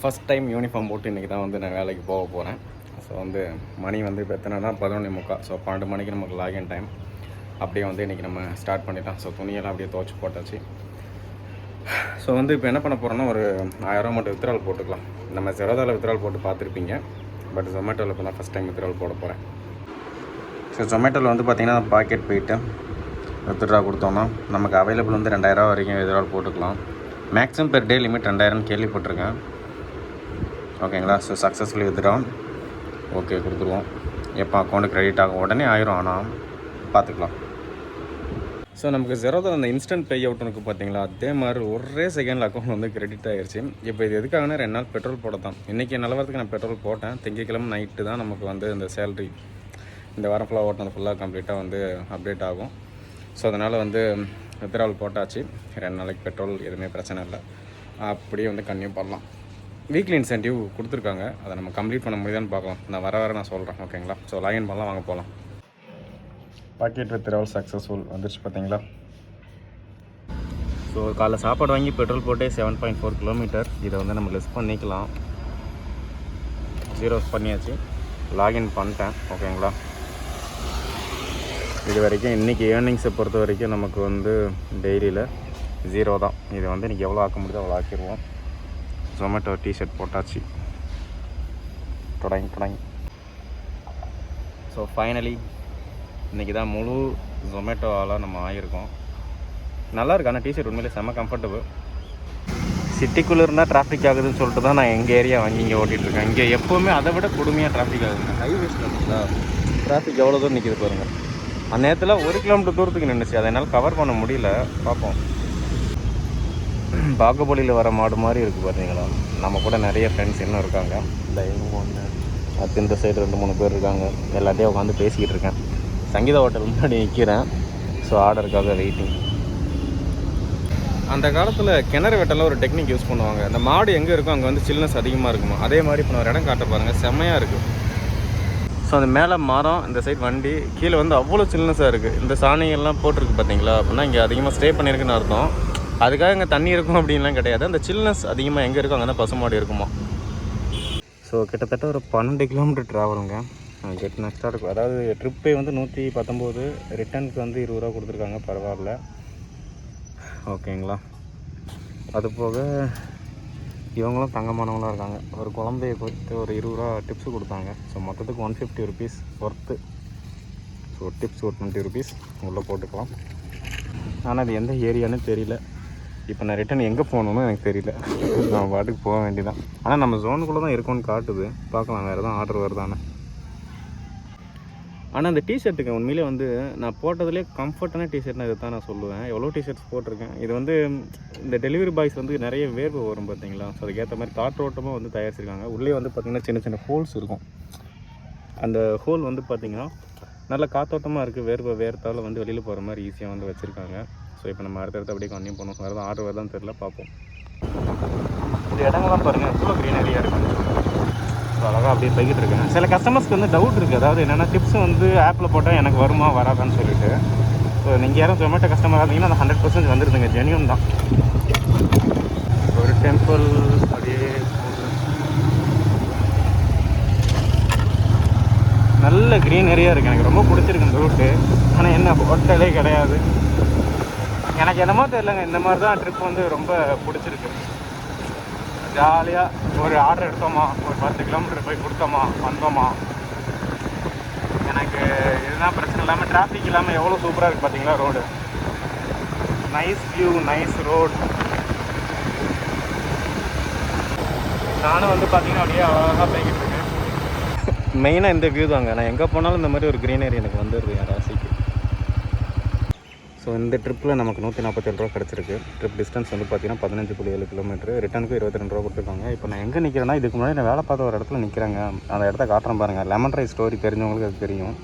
First time uniform போட்டு இன்றைக்கி தான் வந்து நான் வேலைக்கு போக போகிறேன் ஸோ வந்து மணி வந்து இப்போ எத்தனைனா பதினொன்று முக்கால் ஸோ பன்னெண்டு மணிக்கு நமக்கு லாகின் டைம் அப்படியே வந்து இன்றைக்கி நம்ம ஸ்டார்ட் பண்ணிட்டோம் ஸோ துணியெல்லாம் அப்படியே துவச்சி போட்டாச்சு. ஸோ வந்து இப்போ என்ன பண்ண போகிறோன்னா ஒரு ஆயிரம் மட்டும் வித்ரால் போட்டுக்கலாம். நம்ம ஜெரோதாவில் வித்ரால் போட்டு பார்த்துருப்பீங்க. பட் ஜொமேட்டோவில் இப்போ தான் ஃபஸ்ட் டைம் வித்ரால் போட போகிறேன் ஸோ ஜொமேட்டோவில் வந்து பார்த்திங்கன்னா பாக்கெட் போயிட்டு வித்ட்ரா கொடுத்தோன்னா நமக்கு அவைலபிள் வந்து ரெண்டாயிரரூவா வரைக்கும் வித்ரால் போட்டுக்கலாம். மேக்ஸிமம் பெர் டே லிமிட் ரெண்டாயிரம்னு கேள்விப்பட்டிருக்கேன். ஓகேங்களா? ஸோ சக்ஸஸ்ஃபுல்லி வித்ட்ரான் ஓகே கொடுத்துருவோம். எப்போ அக்கௌண்ட்டு க்ரெடிட் ஆகும் உடனே ஆயிரும். ஆனால் பார்த்துக்கலாம் ஸோ நமக்கு ஜெரோதா அந்த இன்ஸ்டன்ட் பே அவுட் இருக்குது பார்த்தீங்களா அதே மாதிரி ஒரே செகண்டில் அக்கௌண்ட் வந்து கிரெடிட் ஆகிருச்சு இப்போ இது எதுக்காகனா ரெண்டு நாள் பெட்ரோல் போட தான் இன்றைக்கி நிலவரத்துக்கு நான் பெட்ரோல் போட்டேன்? திங்கக்கிழமை நைட்டு தான் நமக்கு வந்து இந்த சேலரி இந்த வாரம் ஃபுல்லாக ஓட்டினது ஃபுல்லாக கம்ப்ளீட்டாக வந்து அப்டேட் ஆகும். ஸோ அதனால் வந்து வித்ராவல் போட்டாச்சு. ரெண்டு நாளைக்கு பெட்ரோல் எதுவுமே பிரச்சனை இல்லை. அப்படியே வந்து கன்டினியூ பண்ணலாம். வீக்லி இன்சென்டிவ் கொடுத்துருக்காங்க. அதை நம்ம கம்ப்ளீட் பண்ண முடியுதான்னு பார்க்கலாம். நான் வர வர நான் சொல்கிறேன் ஓகேங்களா ஸோ லாகின் பண்ணலாம் வாங்க போகலாம் பாக்கெட் வித்ராவல் சக்ஸஸ்ஃபுல் வந்துருச்சு பார்த்தீங்களா? ஸோ காலைல சாப்பாடு வாங்கி பெட்ரோல் போட்டே செவன் பாயிண்ட் ஃபோர் கிலோமீட்டர் இதை வந்து நம்ம லெஸ் பண்ணிக்கலாம். ஜீரோஸ் பண்ணியாச்சு. லாகின் பண்ணிட்டேன் ஓகேங்களா இது வரைக்கும் இன்றைக்கி ஏர்னிங்ஸை பொறுத்த வரைக்கும் நமக்கு வந்து டெய்லியில் ஜீரோ தான். இதை வந்து இன்றைக்கி எவ்வளோ ஆக்க முடியுதோ அவ்வளோ ஆக்கிடுவோம். ஜொமேட்டோ டிஷர்ட் போட்டாச்சு. தொடங்கி தொடங்கி ஸோ ஃபைனலி இன்றைக்கி தான் முழு ஜொமேட்டோவால் நம்ம ஆகியிருக்கோம் நல்லா இருக்கு ஆனால் டிஷர்ட் உண்மையிலே செம்ம கம்ஃபர்டபுள் சிட்டிக்குள்ளே இருந்தால் டிராஃபிக் ஆகுதுன்னு சொல்லிட்டு தான் நான் எங்கள் ஏரியா வாங்கி இங்கே ஓட்டிகிட்ருக்கேன் இங்கே எப்போவுமே அதை விட கொடுமையாக டிராஃபிக் ஆகுதுங்க ஹைவேஸில் இருக்குங்களா டிராஃபிக் எவ்வளோ தூரம் நிற்கிது பாருங்கள் அந்த நேரத்தில் ஒரு கிலோமீட்டர் தூரத்துக்கு நின்றுச்சு அதை என்னால் கவர் பண்ண முடியல. பார்ப்போம். பாகுபலியில் வர மாடு மாதிரி இருக்குது பார்த்தீங்களா நம்ம கூட நிறைய ஃப்ரெண்ட்ஸ் இன்னும் இருக்காங்க. இந்த ஒன்று அடுத்து இந்த சைடு ரெண்டு மூணு பேர் இருக்காங்க. எல்லாத்தையும் உட்காந்து பேசிக்கிட்டு இருக்கேன். சங்கீத ஹோட்டல் முன்னாடி நிற்கிறேன் ஸோ ஆர்டருக்காக வெயிட்டிங் அந்த காலத்தில் கிணறு வெட்டலாம் ஒரு டெக்னிக் யூஸ் பண்ணுவாங்க. அந்த மாடு எங்கே இருக்கோ அங்கே வந்து சில்னஸ் அதிகமாக இருக்குமா? அதே மாதிரி இப்போ நான் ஒரு இடம் காட்ட பாருங்கள் செம்மையாக இருக்குது ஸோ அந்த மேலே மரம் இந்த சைடு வண்டி கீழே வந்து அவ்வளோ சில்னஸாக இருக்குது இந்த சாணிகள்லாம் போட்டிருக்கு பார்த்தீங்களா அப்படின்னா இங்கே அதிகமாக ஸ்டே பண்ணியிருக்குன்னு அர்த்தம். அதுக்காக இங்கே தண்ணி இருக்கும் அப்படின்லாம் கிடையாது. அந்த சில்னஸ் அதிகமாக எங்கே இருக்கோ அங்கே தான் பசுமாடு இருக்குமா. ஸோ கிட்டத்தட்ட ஒரு பன்னெண்டு கிலோமீட்டர் ட்ராவலுங்க கெட் நெக்ஸ்ட்டாக இருக்கும் அதாவது ட்ரிப்பே வந்து நூற்றி பத்தொம்போது ரிட்டர்னுக்கு வந்து இருபது ரூபா கொடுத்துருக்காங்க. பரவாயில்ல. ஓகேங்களா அது போக இவங்களும் தங்கமானவங்களாக இருக்காங்க. ஒரு குழந்தைய கொடுத்து ஒரு இருபது ரூபா டிப்ஸ் கொடுத்தாங்க. ஸோ மொத்தத்துக்கு one fifty rupees worth so tips ஒரு டுவெண்ட்டி ருபீஸ் உள்ளே போட்டுக்கலாம். ஆனால் அது எந்த ஏரியான்னு தெரியல. இப்போ நான் ரிட்டன் எங்கே போகணுன்னு எனக்கு தெரியல. நான் பாட்டுக்கு போக வேண்டியதான் ஆனால் நம்ம ஜோனுக்குள்ளே தான் இருக்கோன்னு காட்டுது. பார்க்கலாம் வேறு எதுவும் ஆர்டர் வருதானே ஆனால் அந்த டிஷர்ட்டுக்கு உண்மையிலே வந்து நான் போட்டதுலேயே கம்ஃபர்ட்டான டிஷர்ட்னா இதை தான் நான் சொல்லுவேன். எவ்வளோ டிஷர்ட்ஸ் போட்டிருக்கேன்? இது வந்து இந்த டெலிவரி பாய்ஸ் வந்து நிறைய வேர்வை வரும் பார்த்தீங்களா? ஸோ அதுக்கேற்ற மாதிரி காற்றோட்டமாக வந்து தயாரிச்சிருக்காங்க. உள்ளே வந்து பார்த்திங்கன்னா சின்ன சின்ன ஹோல்ஸ் இருக்கும். அந்த ஹோல் வந்து பார்த்திங்கன்னா நல்ல காத்தோட்டமாக இருக்குது வேர்வை வேர்த்தால் வந்து வெளியில் போகிற மாதிரி ஈஸியாக வந்து வச்சுருக்காங்க. ஸோ இப்போ நம்ம அடுத்தடுத்து அப்படியே கண்டினியூ பண்ணுவோம். வேறு ஆர்டர் வருதான்னு தெரில பார்ப்போம். இந்த இடங்கள்லாம் பாருங்கள் எவ்வளோ க்ரீனரியாக இருக்குது ஸோ அழகாக அப்படியே போய்கிட்டு இருக்கேன் சில கஸ்டமர்ஸ்க்கு வந்து டவுட் இருக்குது அதாவது என்னென்னா டிப்ஸ் வந்து ஆப்பில் போட்டால் எனக்கு வருமா வராதான்னு சொல்லிட்டு. ஸோ நீங்கள் யாரும் ஜொமேட்டோ கஸ்டமராக இருந்தீங்கன்னா அந்த ஹண்ட்ரட் பர்சன்ட் வந்துருதுங்க. ஜெனியூன் தான். ஒரு டெம்பிள் அப்படியே நல்ல க்ரீன் ஏரியா இருக்குது எனக்கு ரொம்ப பிடிச்சிருக்கு இந்த ரூட்டு ஆனால் என்ன ஹோட்டலே கிடையாது. எனக்கு என்னமோ தெரியலங்க இந்த மாதிரி தான் ட்ரிப் வந்து ரொம்ப பிடிச்சிருக்கு. ஜாலியாக ஒரு ஆர்டர் எடுத்தோமா ஒரு பத்து கிலோமீட்டர் போய் கொடுத்தோமா வந்தோமா? எனக்கு இதுதான் பிரச்சனை இல்லாமல் டிராஃபிக் இல்லாமல் எவ்வளோ சூப்பராக இருக்குது பார்த்தீங்களா road nice view nice road நானும் வந்து பார்த்தீங்கன்னா அப்படியே அழகாக போய்கிட்டு இருக்கேன். மெயினாக இந்த வியூ தாங்க. நான் எங்கே போனாலும் இந்த மாதிரி ஒரு க்ரீனரி எனக்கு வந்துடுது என் ராசிக்கு ஸோ இந்த ட்ரிப்பில் நமக்கு நூற்றி நாற்பத்தேழு ரூபா கிடச்சிருக்கு. ட்ரிப் டிஸ்டன்ஸ் வந்து பார்த்தீங்கன்னா பதினஞ்சு புள்ளி ஏழு கிலோமீட்டர் ரிட்டனுக்கு இருபத்தி ரெண்டு ரூபா கொடுத்துருக்காங்க. இப்போ நான் எங்கே நிற்கிறேன்னா இதுக்கு முன்னாடி நான் வேலை பார்த்த ஒரு இடத்துல நிற்கிறேங்க அந்த இடத்த காட்டுறேன் பாருங்கள் லெமன் ரைஸ் ஸ்டோரி தெரிஞ்சவங்களுக்கு அது தெரியும்.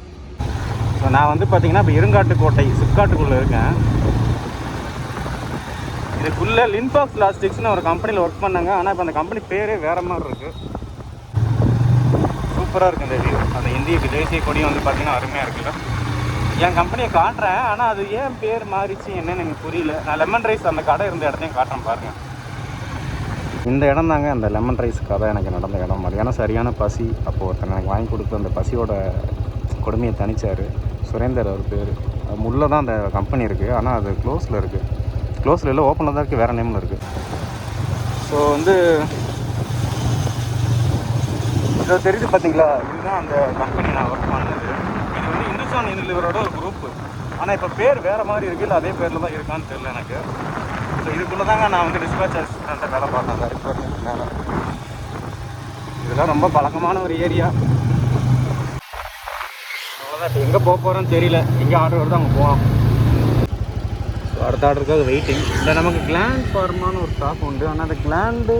ஸோ நான் வந்து பார்த்தீங்கன்னா இப்போ இருங்காட்டுக்கோட்டை சிப்காட்டுக்குள்ளே இருக்கேன். இதுக்குள்ளே லின்பாக்ஸ் பிளாஸ்டிக்ஸ்னு ஒரு கம்பெனியில் ஒர்க் பண்ணாங்க. ஆனால் இப்போ அந்த கம்பெனி பேரே வேறு மாதிரி இருக்குது சூப்பராக இருக்குது இந்த வியூ அந்த இந்திய தேசிய கொடியும் வந்து பார்த்தீங்கன்னா அருமையாக இருக்குல்ல. என் கம்பெனியை காட்டுறேன் ஆனால் அது ஏன் பேர் மாறிச்சு என்னன்னு எனக்கு புரியல. நான் லெமன் ரைஸ் அந்த கடை இருந்த இடத்தையும் காட்டுறேன் பாருங்க. இந்த இடம் தாங்க அந்த லெமன் ரைஸ் கதை எனக்கு நடந்த இடம். மதியானம் சரியான பசி. அப்போது ஒருத்தர் எனக்கு வாங்கி கொடுத்து அந்த பசியோட கொடுமையை தணிச்சார். சுரேந்தர் அவர் பேர். முள்ள தான் அந்த கம்பெனி இருக்குது ஆனால் அது க்ளோஸில் இருக்குது க்ளோஸில் இல்லை ஓப்பனில் தான் இருக்குது வேறு நேமில் இருக்குது ஸோ வந்து இதை தெரியுது பார்த்தீங்களா இதுதான் அந்த கம்பெனி நான் ஒர்க் பண்ணது. இது யூனிலிவரோட ஒரு குரூப் ஆனால் இப்போ பேர் வேறு மாதிரி இருக்குது இல்லை அதே பேரில் தான் இருக்கான்னு தெரியல எனக்கு. ஸோ இதுக்குள்ளே தாங்க நான் வந்து டிஸ்பேச் அசிஸ்டண்ட்டை வேலை பார்த்தேன். அந்த மேலே. இதெல்லாம் ரொம்ப பழக்கமான ஒரு ஏரியா அவ்வளோதான் இப்போ எங்கே போக போகிறோன்னு தெரியல. எங்கே ஆர்டர் வருதோ அங்கே போகலாம் ஸோ அடுத்த ஆர்டருக்காக வெயிட்டிங் இல்லை நமக்கு கிளாண்ட் ஃபார்மான ஒரு ஸ்டாக் உண்டு. ஆனால் அந்த கிளாண்டு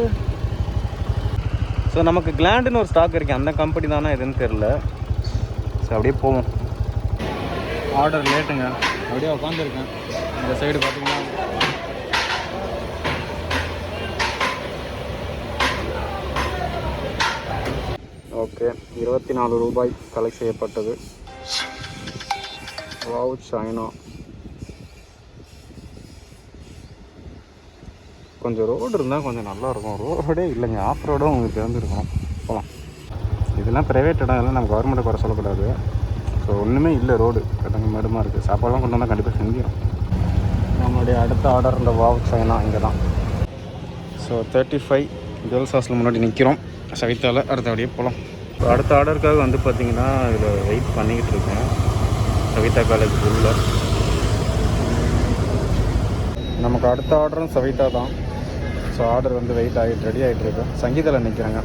ஸோ நமக்கு கிளாண்டுன்னு ஒரு ஸ்டாக் இருக்குது அந்த கம்பெனி தானே எதுன்னு தெரில ஸோ அப்படியே போவோம். ஆர்டர் லேட்டுங்க அப்படியே உட்காந்துருக்கேன் இந்த சைடு பார்த்தீங்கன்னா ஓகே இருபத்தி நாலு ரூபாய் கலெக்ட் செய்யப்பட்டது. வாவ் சைனா கொஞ்சம் ரோடு இருந்தால் கொஞ்சம் நல்லாயிருக்கும் ரோடே இல்லைங்க ஆஃப் ரோடும் உங்களுக்கு திறந்துருக்கணும் போகலாம் இதெல்லாம் ப்ரைவேட் இடம் இதெல்லாம் நம்ம கவர்மெண்ட்டை குறை சொல்லக்கூடாது. ஸோ ஒன்றுமே இல்லை ரோடு கடங்க மேடுமா இருக்குது சாப்பாடுலாம் கொண்டு வந்தால் கண்டிப்பாக செஞ்சிடும் நம்மளுடைய அடுத்த ஆர்டர் இந்த வாவ் சைனா இங்கே தான் so thirty five girls hostel முன்னாடி நிற்கிறோம் சவித்தாவில் அடுத்தபடியே போகலாம் இப்போ அடுத்த ஆர்டருக்காக வந்து பார்த்தீங்கன்னா இதில் வெயிட் பண்ணிக்கிட்டு இருக்கேன். சவிதா காலேஜ் உள்ள. நமக்கு அடுத்த ஆர்டரும் சவிதா தான். ஸோ ஆர்டர் வந்து வெயிட் ஆகிட்டு ரெடி ஆகிட்டு இருக்கு. சங்கீதாவில் நிற்கிறாங்க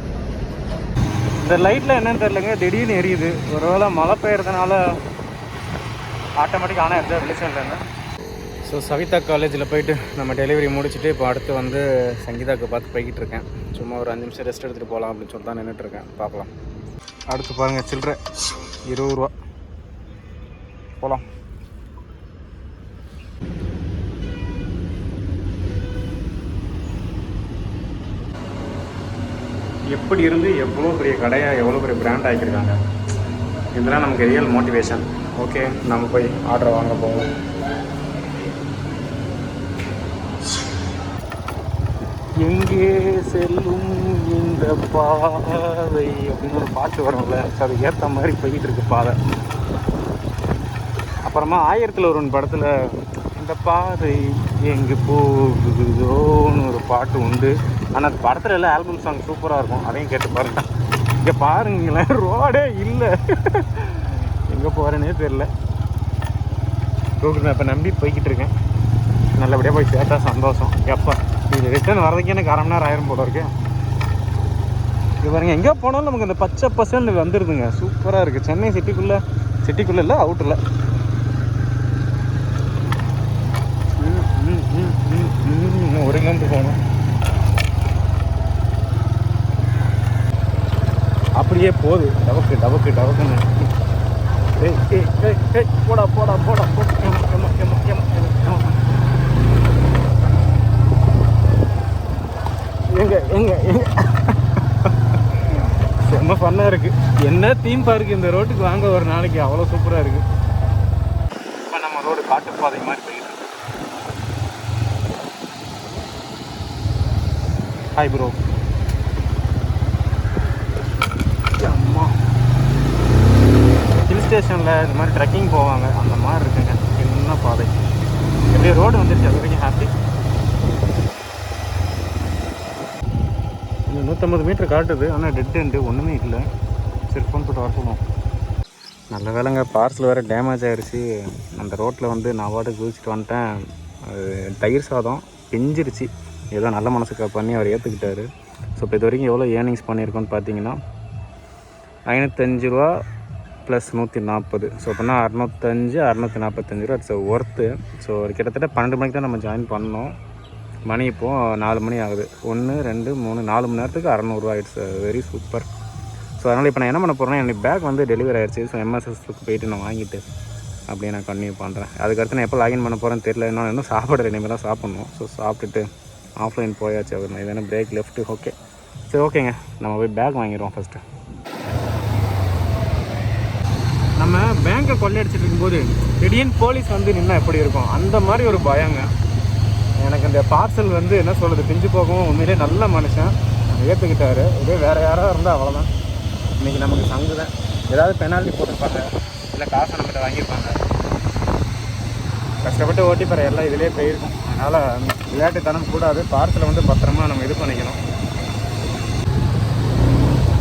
இந்த லைட்டில் என்னன்னு தெரிலங்க திடீர்னு எரியுது. ஒருவேளை மழை பெய்யறதுனால ஆட்டோமேட்டிக் ஆனால் எந்த ரிலேஷன் இல்லைங்க. ஸோ சவிதா காலேஜில் போயிட்டு நம்ம டெலிவரி முடிச்சுட்டு இப்போ அடுத்து வந்து சங்கீதாவுக்கு பார்த்து போய்கிட்டு இருக்கேன். சும்மா ஒரு அஞ்சு நிமிஷம் ரெஸ்ட் எடுத்துகிட்டு போகலாம் அப்படின்னு சொல்லிட்டு தான் நின்றுட்டுருக்கேன் பார்க்கலாம். அடுத்து பாருங்கள் சில்லற இருபது ரூபா. போகலாம் எப்படி இருந்து எவ்வளோ பெரிய கடையாக எவ்வளோ பெரிய பிராண்ட் ஆகியிருக்காங்க இதெல்லாம் நமக்கு ரியல் மோட்டிவேஷன் ஓகே நம்ம போய் ஆர்டர் வாங்க போவோம். எங்கே செல்லும் இந்த பாதை அப்படின்னு ஒரு பாட்டு வரும்ல ஸோ ஏற்ற மாதிரி போய்கிட்டு இருக்கு பாதை. அப்புறமா ஆயிரத்தில் ஒருவன் படத்தில் இந்த பாதை எங்கே போகுதோன்னு ஒரு பாட்டு உண்டு. ஆனால் படத்தில் எல்லாம் ஆல்பம் சாங் சூப்பராக இருக்கும் அதையும் கேட்டு பாருங்க இங்கே பாருங்களேன் ரோடே இல்லை எங்கே போகிறேனே தெரில கூகுள் மேப்பை நம்பி போய்கிட்டு இருக்கேன் நல்லபடியாக போய் சேர்த்தா சந்தோஷம் எப்போ இது ரிட்டர்ன் வர்றதுக்கு எனக்கு அரை மணி நேரம் ஆயிரம் போட இருக்கு இது பாருங்க எங்கே போனாலும் நமக்கு இந்த பச்சை பசன்னு வந்துடுதுங்க சூப்பராக இருக்குது சென்னை சிட்டிக்குள்ளே சிட்டிக்குள்ளே இல்லை அவுட்டில் இன்னும் ஒரு கிலோமீட்டர் போகணும் அப்படியே போகுது. டபக்கு டபக்கு டபக்குன்னு. ஏய் ஏய் ஏய் ஏய் போடா போடா போடா போடா ஏமா ஏமா ஏமா ஏமா எங்க எங்க எங்க? செம்ம ஃபன்னாக இருக்குது என்ன தீம் பார்க் இந்த ரோட்டுக்கு வாங்க ஒரு நாளைக்கு. அவ்வளோ சூப்பராக இருக்குது இப்போ நம்ம ரோடு காட்டுப்பாதை மாதிரி போயிட்டு இருக்கு. ஹாய் ப்ரோ அம்மா ஹில் ஸ்டேஷனில் இது மாதிரி ட்ரெக்கிங் போவாங்க. அந்த மாதிரி இருக்குங்க. சின்ன பாதை. எப்படியே ரோடு வந்துருச்சு. அது வரைக்கும் ஹாப்பி இன்னும் நூற்றம்பது மீட்டர் காட்டுது. ஆனால் டெட் எண்டு ஒன்றுமே இல்லை. சரி ஃபோன் போட்டு வர சொல்லுவோம். நல்ல வேலைங்க. பார்சல் வேறு டேமேஜ் ஆகிருச்சு அந்த ரோட்டில் வந்து நான் வாட்டுக்கு குதிச்சுட்டு வந்துட்டேன். அது தயிர் சாதம் பிஞ்சிருச்சு. ஏதோ நல்ல மனசுக்கு பண்ணி அவர் ஏற்றுக்கிட்டாரு ஸோ இப்போ இது வரைக்கும் எவ்வளோ ஏர்னிங்ஸ் பண்ணியிருக்கோன்னு பார்த்தீங்கன்னா ஐநூற்றஞ்சு ரூபா ப்ளஸ் நூற்றி நாற்பது ஸோ அப்படின்னா அறநூத்தஞ்சு அறநூற்றி நாற்பத்தஞ்சு ரூபா இட்ஸ் ஒர்த்து ஸோ கிட்டத்தட்ட பன்னெண்டு மணிக்கு தான் நம்ம ஜாயின் பண்ணோம். மணி இப்போது நாலு மணி ஆகுது. ஒன்று ரெண்டு மூணு நாலு மணி நேரத்துக்கு அறநூறுவா இட்ஸ் வெரி சூப்பர் ஸோ அதனால் இப்போ நான் என்ன பண்ண போகிறேன்னா எனக்கு பேக் வந்து டெலிவரி ஆயிடுச்சு ஸோ எம்எஸ்எஸ்க்கு போயிட்டு நான் வாங்கிட்டு அப்படியே நான் கன்டினியூ பண்ணுறேன் அதுக்கடுத்து நான் எப்போ லாகின் பண்ண போகிறேன்னு தெரியல. இன்னும் இன்னும் சாப்பிட இனிமேல் தான் சாப்பிட்ணும். ஸோ சாப்பிட்டுட்டு ஆஃப்லைன் போயாச்சு. அவர் நான் பிரேக் லெஃப்ட்டு ஓகே சரி ஓகேங்க நம்ம போய் பேக் வாங்கிடுவோம் ஃபஸ்ட்டு நம்ம பேங்க்கை கொள்ளையடிச்சிட்டு இருக்கும்போது திடீர்னு போலீஸ் வந்து நின்னா எப்படி இருக்கும்? அந்த மாதிரி ஒரு பயங்க. எனக்கு இந்த பார்சல் வந்து என்ன சொல்கிறது பிஞ்சு போகவும் உண்மையிலே நல்ல மனுஷன். ஏற்றுக்கிட்டாரு இதே வேறு யாராவது இருந்தால் அவ்வளோதான் இன்றைக்கி நமக்கு சங்கு தான். ஏதாவது பெனால்ட்டி போட்டிருப்பாங்க. இல்லை காசை நம்மகிட்ட வாங்கியிருப்பாங்க. கஷ்டப்பட்டு ஓட்டி போகிற எல்லாம் இதிலே போயிருக்கும். அதனால் விளையாட்டுத்தனம் கூடாது. பார்சலை வந்து பத்திரமா நம்ம இது பண்ணிக்கணும்.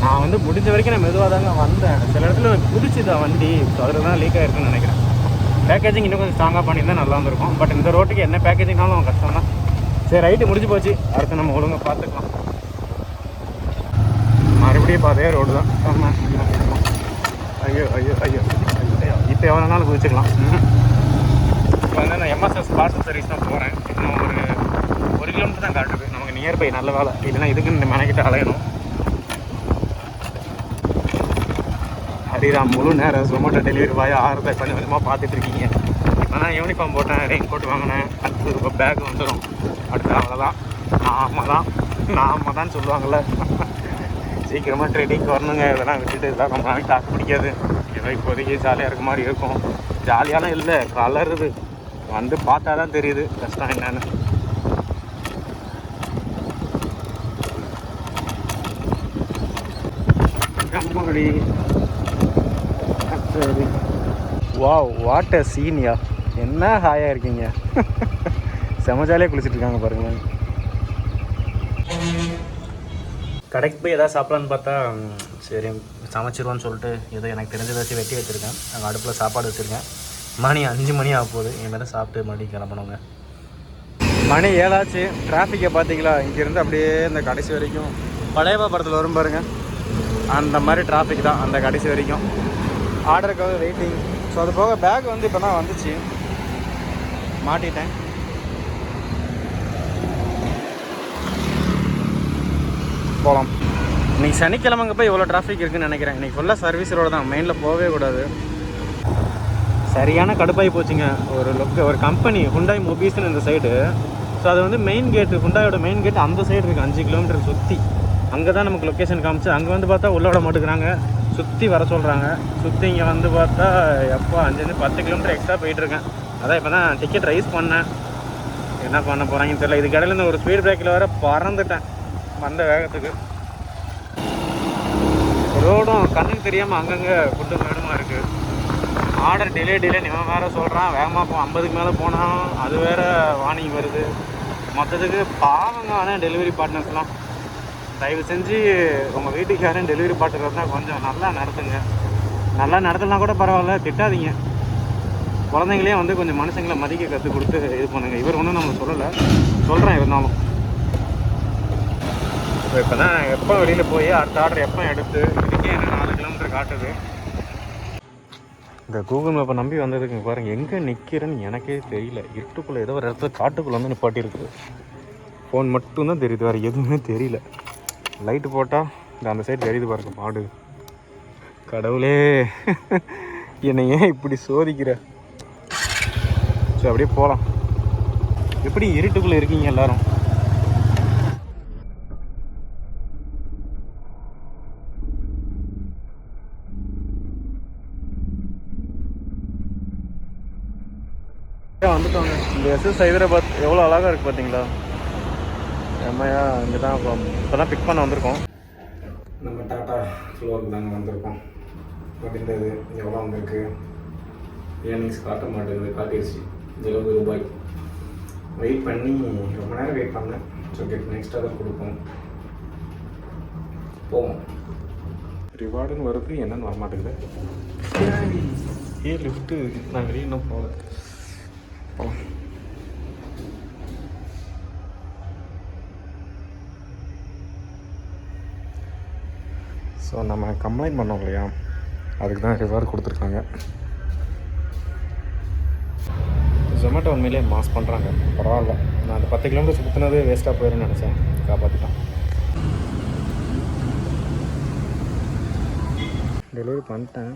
நான் வந்து முடிஞ்ச வரைக்கும் நான் மெதுவாக தாங்க வந்தேன். சில இடத்துல எனக்கு புதுச்சுதா வண்டி. ஸோ அதில் தான் லீக் ஆகிருக்குன்னு நினைக்கிறேன். பேக்கேஜிங் இன்னும் கொஞ்சம் ஸ்ட்ராங்காக பண்ணியிருந்தால் நல்லா இருந்திருக்கும். பட் இந்த ரோட்டுக்கு என்ன பேக்கேஜிங்னாலும் கஷ்டம் தான். சரி ரைட்டு முடிஞ்சு போச்சு. அடுத்து நம்ம ஒழுங்காக பார்த்துக்கலாம் மறுபடியும் இப்போ அதே ரோடு தான். ஐயோ ஐயோ ஐயோ ஐயோ. இப்போ எவ்வளோ நாள் குதிச்சுக்கலாம்? ம். இப்போ வந்து நான் எம்எஸ்எஸ் பார்சல் சர்வீஸ் தான் போகிறேன் இன்னும் ஒரு ஒரு கிலோமீட்டர் தான் காட்டுது. நமக்கு நியர்பை நல்ல வேலை. இல்லைன்னா இதுக்கு இந்த மெனக்கிட்ட அலையணும். ஹரிராம் முழு நேரம் ஜொமேட்டோ டெலிவரி பாய் ஆறுதல் பண்ணி கொஞ்சமாக பார்த்துட்டு இருக்கீங்க. ஆனால் யூனிஃபார்ம் போட்டேன் ரெயின் கோட் வாங்கினேன். அடுத்தது இப்போ பேக் வந்துடும் அடுத்து அவ்வளோதான் நாம தான் நாம தான் சொல்லுவாங்கள்ல சீக்கிரமாக ட்ரெடிங்க்கு வரணுங்க. இதெல்லாம் விட்டுட்டு இதெல்லாம் ரொம்ப நாளைக்கு தாக்கு பிடிக்காது. ஏதோ இப்போதைக்கு ஜாலியாக இருக்க மாதிரி இருக்கும். ஜாலியாலாம் இல்லை கலருது வந்து பார்த்தா தான் தெரியுது கஷ்டம் என்னன்னு. அம்மாடி சரி. வாவ் வாட் அ சீனியா என்ன ஹாயாக இருக்கீங்க? செம ஜாலியாக குளிச்சுட்டு இருக்காங்க பாருங்களேன் கடைக்கு போய் எதாவது சாப்பிட்லான்னு பார்த்தா சரி சமைச்சிருவோன்னு சொல்லிட்டு ஏதோ எனக்கு தெரிஞ்ச ஏதாச்சும் வெட்டி வச்சுருக்கேன். அங்கே அடுப்பில் சாப்பாடு வச்சுருக்கேன். மணி அஞ்சு மணி ஆக போகுது. இனிமேல் சாப்பிட்டு மறுபடியும் கிளம்பணுங்க. மணி ஏழாச்சு. டிராஃபிக்கை பார்த்தீங்களா? இங்கேருந்து அப்படியே இந்த கடைசி வரைக்கும். பழையபா படத்தில் வரும் பாருங்கள் அந்த மாதிரி டிராஃபிக் தான் அந்த கடைசி வரைக்கும். ஆர்டருக்காக வெயிட்டிங் ஸோ அது போக பேக் வந்து இப்போ தான் வந்துச்சு. மாட்டிட்டேன். போகலாம் இன்னைக்கு சனிக்கிழமைங்க போய் இவ்வளோ டிராஃபிக் இருக்குன்னு நினைக்கிறேன். இன்றைக்கி ஃபுல்லாக சர்வீஸ் ரோடு தான். மெயினில் போகவே கூடாது. சரியான கடுப்பாகி போச்சுங்க. ஒரு லுக் ஒரு கம்பெனி ஹுண்டாய் மொபீஸ்னு இந்த சைடு ஸோ அது வந்து மெயின் கேட்டு ஹுண்டாயோட மெயின் கேட்டு அந்த சைடு இருக்குது அஞ்சு கிலோமீட்டர் சுற்றி அங்கே தான் நமக்கு லொக்கேஷன் காமிச்சு அங்கே வந்து பார்த்தா உள்ளோட மாட்டுக்கிறாங்க. சுற்றி வர சொல்கிறாங்க சுற்றி இங்கே வந்து பார்த்தா எப்போ அஞ்சுலேருந்து பத்து கிலோமீட்டர் எக்ஸ்ட்ரா போயிட்டுருக்கேன் அதான் இப்போ தான் டிக்கெட் ரைஸ் பண்ணேன். என்ன பண்ண போகிறாங்கன்னு தெரியல. இதுக்கு இடையில இந்த ஒரு ஸ்பீட் பிரேக்கில் வேற பறந்துட்டேன். வந்த வேகத்துக்கு. ரோடும் கண்ணுக்கு தெரியாமல் அங்கங்கே குண்டு மேடுமா இருக்குது ஆர்டர் டிலே டிலே இவன் வேறு சொல்கிறான் வேகமாக போ. ஐம்பதுக்கு மேலே போனால் அது வேற வார்னிங் வருது. மொத்தத்துக்கு பாவங்க. ஆனால் டெலிவரி பார்ட்னர்ஸ்லாம் தயவு செஞ்சு உங்கள் வீட்டுக்கு யாரும் டெலிவரி பார்ட்னர் இருந்தால் கொஞ்சம் நல்லா நடத்துங்க. நல்லா நடத்தலாம் கூட பரவாயில்ல திட்டாதீங்க. குழந்தைங்களே வந்து கொஞ்சம் மனுஷங்களை மதிக்க கற்றுக் கொடுத்து இது பண்ணுங்க. இவர் ஒன்றும் நம்ம சொல்லலை. சொல்கிறேன் இருந்தாலும். இப்போ தான் எப்போ வெளியில் போய் அடுத்த ஆர்டர் எப்போ எடுத்து இதுக்கே என்ன நாலு கிலோமீட்டர் காட்டுது. இந்த கூகுள் மேப்பை நம்பி வந்ததுக்கு பாருங்க எங்கே நிற்கிறேன்னு எனக்கே தெரியல. இருட்டுக்குள்ளே ஏதோ ஒரு இடத்துல காட்டுக்குள்ளே வந்து நிப்பாட்டி இருக்குது ஃபோன் மட்டும்தான் தெரியுது வேறு எதுவுமே தெரியல. லைட்டு போட்டால் இந்த அந்த சைடு தெரியுது பாருங்க மாடு. கடவுளே. என்னை ஏன் இப்படி சோதிக்கிற. சரி அப்படியே போகலாம் எப்படி இருட்டுக்குள்ளே இருக்கீங்க எல்லாரும்? வந்துட்டோங்க. இந்த எஸ்எஸ் ஹைதராபாத் எவ்வளோ அழகாக இருக்குது பார்த்தீங்களா செம்மையா இங்கே தான் இப்போ இப்போ தான் பிக் பண்ண வந்திருக்கோம். நம்ம டாட்டா ஃப்ளோருக்கு தாங்க வந்திருக்கோம். அப்படின்றது எவ்வளோ வந்திருக்கு? ஏர்னிங்ஸ் காட்ட மாட்டேங்குது. காட்டிடுச்சு எழுபது ரூபாய். வெயிட் பண்ணி ரொம்ப நேரம் வெயிட் பண்ணேன். ஸோ கெட் நெக்ஸ்ட்டாக தான் கொடுப்போம். போவோம். ரிவார்டுன்னு வருது. என்னன்னு வர மாட்டேங்குது. ஏ லிஃப்ட்டு நான் வெளியே இன்னும் போகல. போகலாம் ஸோ நம்ம கம்ப்ளைண்ட் பண்ணோம் இல்லையா? அதுக்கு தான் ரிவார்டு கொடுத்துருக்காங்க. ஜொமேட்டோ உண்மையிலே மாஸ் பண்ணுறாங்க பரவாயில்ல. நான் அந்த பத்து கிலோமீட்டர் சுற்றினதே வேஸ்ட்டாக போயிடும்னு நினச்சேன். காப்பாற்றிட்டான் டெலிவரி பண்ணிட்டேன்.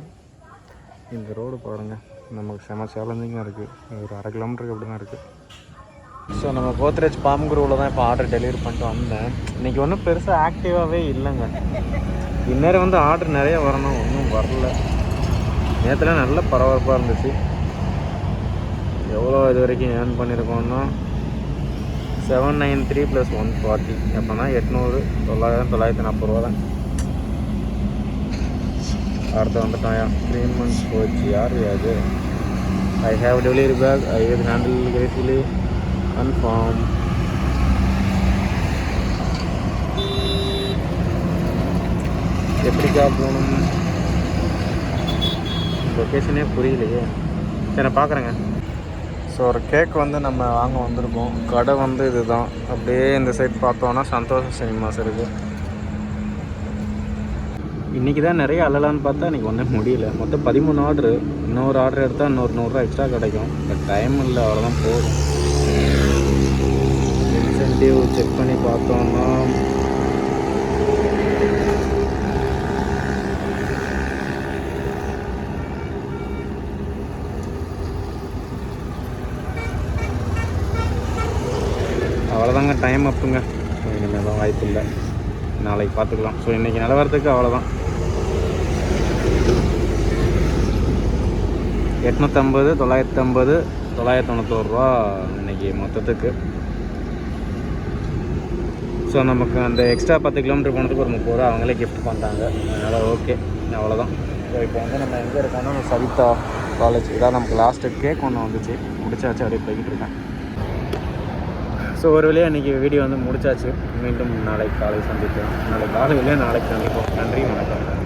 இந்த ரோடு பாருங்கள் நமக்கு செம சேலஞ்சிங்காக இருக்குது ஒரு அரை கிலோமீட்டருக்கு அப்படி தான் இருக்குது ஸோ நம்ம கோத்ரேஜ் பாம்புகுருவில் தான் இப்போ ஆர்டர் டெலிவரி பண்ணிட்டு வந்தேன். இன்றைக்கி ஒன்றும் பெருசாக ஆக்டிவாகவே இல்லைங்க. இந்நேரம் வந்து ஆர்டர் நிறைய வரணும். ஒன்றும் வரல. நேற்றுலாம் நல்ல பரபரப்பாக இருந்துச்சு. எவ்வளோ இது வரைக்கும் earn பண்ணியிருக்கோம்னா seven nine three plus one forty எப்போனா எட்நூறு தொள்ளாயிரம் தொள்ளாயிரத்தி நாற்பது ரூபா தான். அடுத்து வந்துட்டாயா. த்ரீ மந்த்ஸ் போச்சு. யார் அது? I have delivery back I have handle gratefully confirm எப்படிக்கா போகணும்? லொக்கேஷனே புரியலையே. சரி நான் பார்க்குறேங்க. ஸோ ஒரு கேக் வந்து நம்ம வாங்க வந்திருக்கோம். கடை வந்து இதுதான். அப்படியே இந்த சைட் பார்த்தோன்னா சந்தோஷ சினிமாஸ் இருக்குது இன்றைக்கி தான் நிறைய அள்ளலான்னு பார்த்தா இன்றைக்கி ஒன்றும் முடியல. மொத்தம் பதிமூணு ஆர்டரு இன்னொரு ஆர்டர் எடுத்தால் இன்னொரு நூறுரூவா எக்ஸ்ட்ரா கிடைக்கும். பட் டைம் இல்லை அவ்வளோதான் போதும். இன்சென்டிவ் செக் பண்ணி பார்த்தோன்னா அவ்வளோதாங்க டைம் அப்புங்க இனிமேல் தான் வாய்ப்பு இல்லை. நாளைக்கு பார்த்துக்கலாம். ஸோ இன்றைக்கி நிலவரத்துக்கு அவ்வளோதான் எட்நூற்றம்பது தொள்ளாயிரத்தி ஐம்பது தொள்ளாயிரத்தி தொண்ணூத்தோருவா இன்றைக்கி மொத்தத்துக்கு. ஸோ நமக்கு அந்த எக்ஸ்ட்ரா பத்து கிலோமீட்டர் போனதுக்கு ஒரு முப்பது ரூபா அவங்களே கிஃப்ட் பண்ணுறாங்க அதனால் ஓகே அவ்வளோதான் ஸோ இப்போ வந்து நம்ம எங்கே இருக்கோம்னா சவிதா காலேஜ் இதான் நமக்கு லாஸ்ட்டு கேக் ஒன்று வந்துச்சு. முடிச்சாச்சு அப்படியே போய்கிட்டு இருக்கேன். ஸோ ஒரு வழியாக இன்றைக்கி வீடியோ வந்து முடிச்சாச்சு. மீண்டும் நாளைக்கு காலை சந்திப்போம் நாளைக்கு காலையில் நாளைக்கு சந்திப்போம். நன்றி வணக்கம்.